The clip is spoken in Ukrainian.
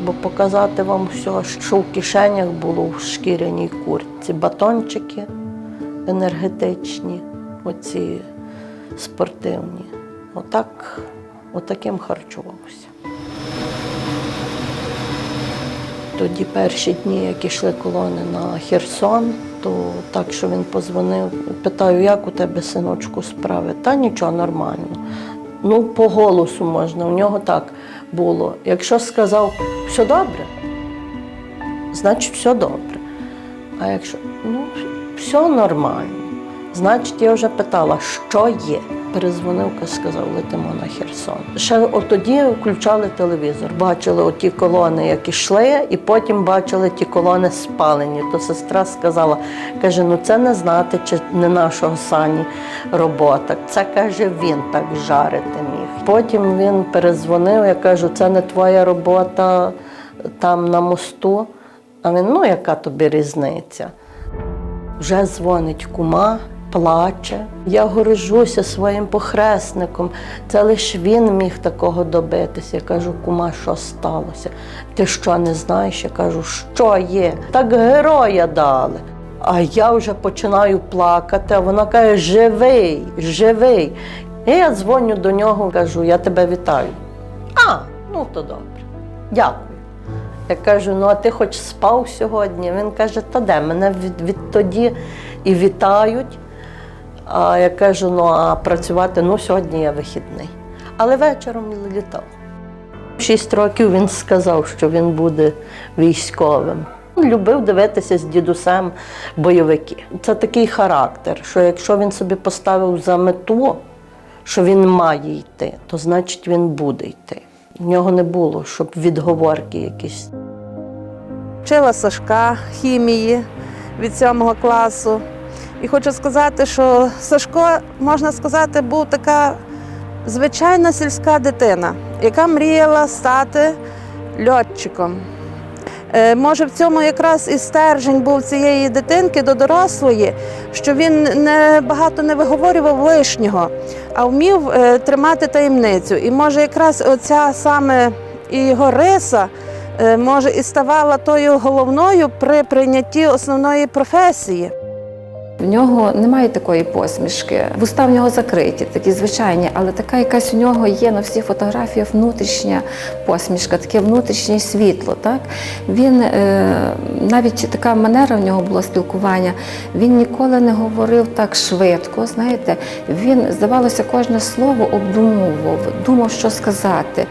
бо показати вам все, що в кишенях було в шкіряній куртці. Батончики енергетичні, оці спортивні. Отак, отаким харчувався. Тоді перші дні, як ішли колони на Херсон, то так, що він позвонив, питаю, як у тебе, синочку, справи? Та нічого нормально. Ну, по голосу можна, у нього так було. Якщо сказав все добре, значить все добре. А якщо ну, все нормально, значить я вже питала, що є. Перезвонив, сказав, летимо на Херсон. Ще от тоді включали телевізор, бачили оті колони, як ішли, і потім бачили ті колони спалені. То сестра сказала, каже, ну це не знати, чи не нашого сані робота. Це каже, він так жарити міг. Потім він перезвонив, я кажу, це не твоя робота там на мосту. А він, ну яка тобі різниця? Вже дзвонить кума, плаче. Я горжуся своїм похресником. Це лише він міг такого добитися. Я кажу, кума, що сталося? Ти що не знаєш? Я кажу, що є? Так героя дали. А я вже починаю плакати, а вона каже, живий, живий. І я дзвоню до нього, кажу, я тебе вітаю. А, ну то добре. Дякую. Я кажу, ну а ти хоч спав сьогодні? Він каже, та де мене від, відтоді і вітають. А я кажу, ну а працювати, ну сьогодні я вихідний. Але вечором він літав. Шість років він сказав, що він буде військовим. Любив дивитися з дідусем бойовики. Це такий характер, що якщо він собі поставив за мету, що він має йти, то значить він буде йти. В нього не було, щоб відговорки якісь. Вчила Сашка хімії від сьомого класу. І хочу сказати, що Сашко, можна сказати, був така звичайна сільська дитина, яка мріяла стати льотчиком. Е, Може, в цьому якраз і стержень був цієї дитинки до дорослої, що він не багато не виговорював лишнього, а вмів е, тримати таємницю. І може, якраз оця саме і його риса е, може і ставала тою головною при прийнятті основної професії. В нього немає такої посмішки. Вуста в нього закриті, такі звичайні, але така якась у нього є на всіх фотографіях внутрішня посмішка, таке внутрішнє світло. Так? Він е, навіть така манера в нього була спілкування. Він ніколи не говорив так швидко. Знаєте, він здавалося, кожне слово обдумував, думав, що сказати.